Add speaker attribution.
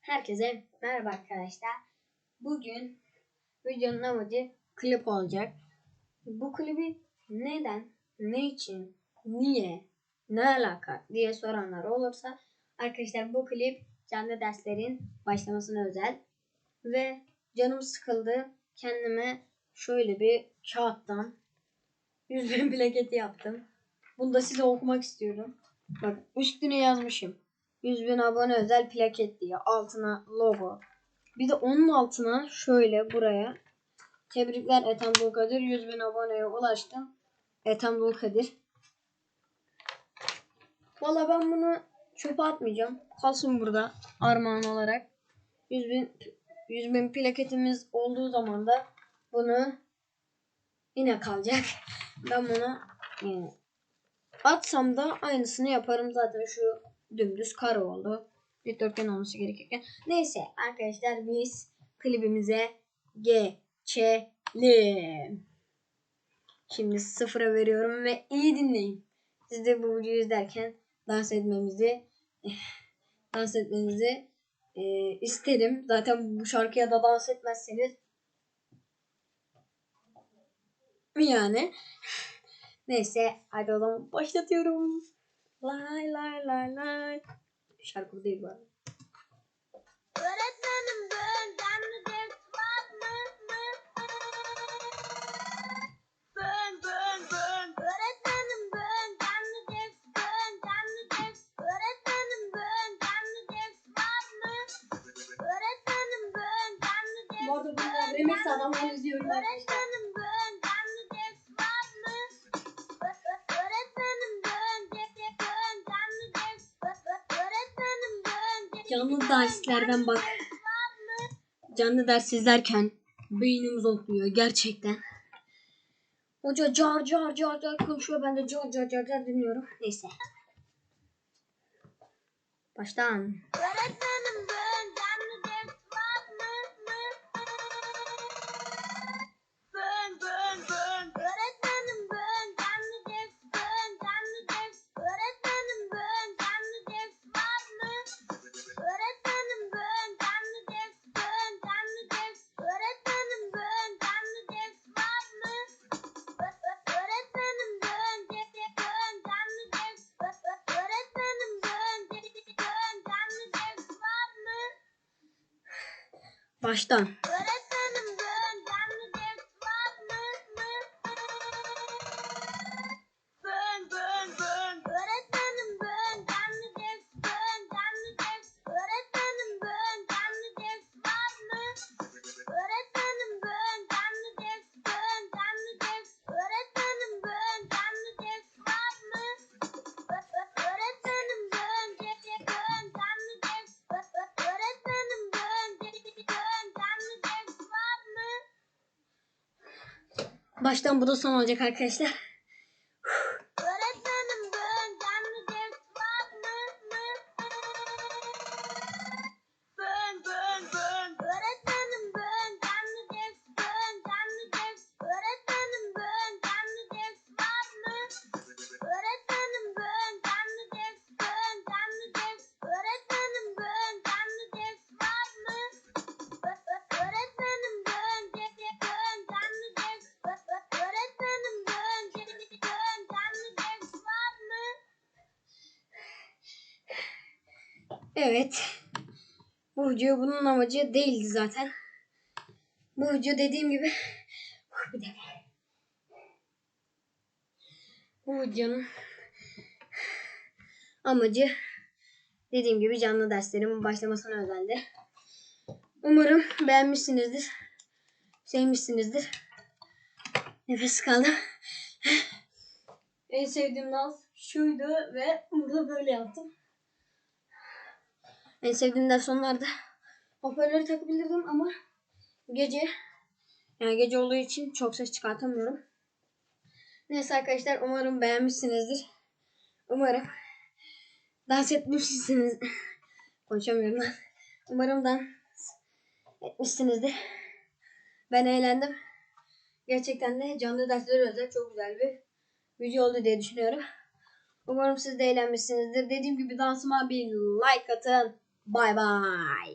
Speaker 1: Herkese merhaba arkadaşlar. Bugün videonun amacı klip olacak. Bu klibi neden, ne için, niye, ne alaka diye soranlar olursa arkadaşlar bu klip canlı derslerin başlamasına özel ve canım sıkıldı. Kendime şöyle bir kağıttan 100 bin plaketi yaptım. Bunu da size okumak istiyorum. Bak üstüne yazmışım. 100 bin abone özel plaket diye altına logo. Bir de onun altına şöyle buraya tebrikler Ethem Dulkadir 100 bin aboneye ulaştım. Ethem Dulkadir. Valla ben bunu çöpe atmayacağım. Kalsın burada armağan olarak. 100 bin, 100 bin plaketimiz olduğu zaman da bunu yine kalacak. Ben bunu yani atsam da aynısını yaparım zaten şu dümdüz kare oldu. Dikdörtgen olması gerekirken. Neyse arkadaşlar biz klibimize geçelim. Şimdi sıfıra veriyorum ve iyi dinleyin. Siz de bu videoyu izlerken dans etmemizi dans etmenizi e, isterim. Zaten bu şarkıya da dans etmezseniz yani neyse hadi o başlatıyorum. Lay lay lay lay. Şarkı değil bu arada.
Speaker 2: Öğretmenim canlı ders var mı? Ben ben ben. Öğretmenim canlı ders canlı ders. Öğretmenim canlı ders var mı? Öğretmenim canlı ders.
Speaker 1: Bu arada bunlar remix adamları izliyorum.
Speaker 2: Öğretmenim Canlı
Speaker 1: derslerden bak. Canlı ders izlerken beynimiz okluyor gerçekten. Hoca car car car car konuşuyor ben de car car car car dinliyorum. Neyse. Baştan.
Speaker 2: Öğretmenim ben
Speaker 1: Baştan. Baştan bu da son olacak arkadaşlar. Evet. Bu video bunun amacı değildi zaten. Bu video dediğim gibi bir dakika. Bu videonun amacı dediğim gibi canlı derslerimin başlamasına özeldi. Umarım beğenmişsinizdir. Sevmişsinizdir. Nefes kaldım. en sevdiğim dans şuydu ve burada böyle yaptım. En sevdiğim ders onlardı. Hoparlörü takabilirdim ama gece yani gece olduğu için çok ses çıkartamıyorum. Neyse arkadaşlar umarım beğenmişsinizdir. Umarım dans etmişsiniz. Konuşamıyorum lan. Umarım dans etmişsinizdir. Ben eğlendim. Gerçekten de canlı dersler özel çok güzel bir video oldu diye düşünüyorum. Umarım siz de eğlenmişsinizdir. Dediğim gibi dansıma bir like atın. Bye bye.